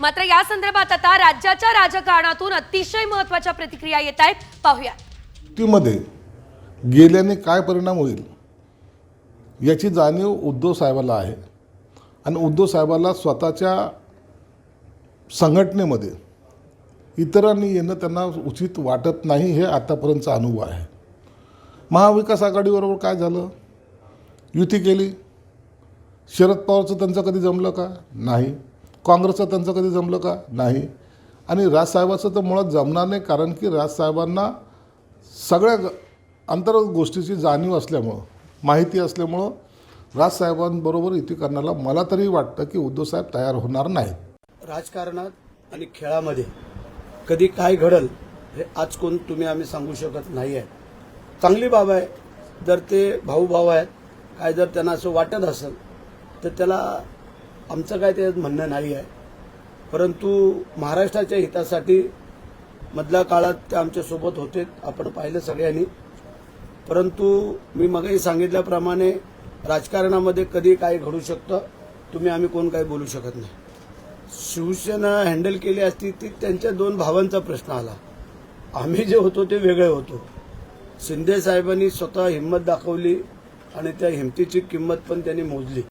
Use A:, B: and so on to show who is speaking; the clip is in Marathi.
A: मात्र या संदर्भात आता राज्याच्या राजकारणातून अतिशय महत्त्वाच्या प्रतिक्रिया येत आहेत. पाहूया
B: युतीमध्ये गेल्याने काय परिणाम होईल याची जाणीव उद्धव साहेबाला आहे. आणि उद्धव साहेबाला स्वतःच्या संघटनेमध्ये इतरांनी येणं त्यांना उचित वाटत नाही हे आतापर्यंतचा अनुभव आहे. महाविकास आघाडीबरोबर काय झालं? युती केली. शरद पवारचं त्यांचं कधी जमलं का? नाही. काँग्रेसचं त्यांचं कधी जमलं का? नाही. आणि राजसाहेबाचं तर मुळात जमणार नाही कारण की राजसाहेबांना सगळ्या ग- अंतर्गत गोष्टीची जाणीव असल्यामुळं माहिती असल्यामुळं राजसाहेबांबरोबर युती करण्याला मला तरी वाटतं की उद्धवसाहेब तयार होणार नाहीत.
C: राजकारणात आणि खेळामध्ये कधी काय घडल हे आज कोण तुम्ही आम्ही सांगू शकत नाही आहे चांगली बाब आहे जर ते भाऊ भाऊ आहेत काय जर त्यांना असं वाटत असेल तर त्याला आमचं काय ते म्हणणं नाही आहे. परंतु महाराष्ट्राच्या हितासाठी मधल्या काळात ते आमच्यासोबत होते आपण पाहिलं सगळ्यांनी. परंतु मी मगही सांगितल्याप्रमाणे राजकारणामध्ये कधी काय घडू शकतं तुम्ही आम्ही कोण काही बोलू शकत नाही. शिवसेना हँडल केली असती ती त्यांच्या दोन भावांचा प्रश्न आला. आम्ही जे होतो ते वेगळे होतो. शिंदे साहेबांनी स्वतः हिंमत दाखवली आणि त्या हिमतीची किंमत पण त्यांनी मोजली.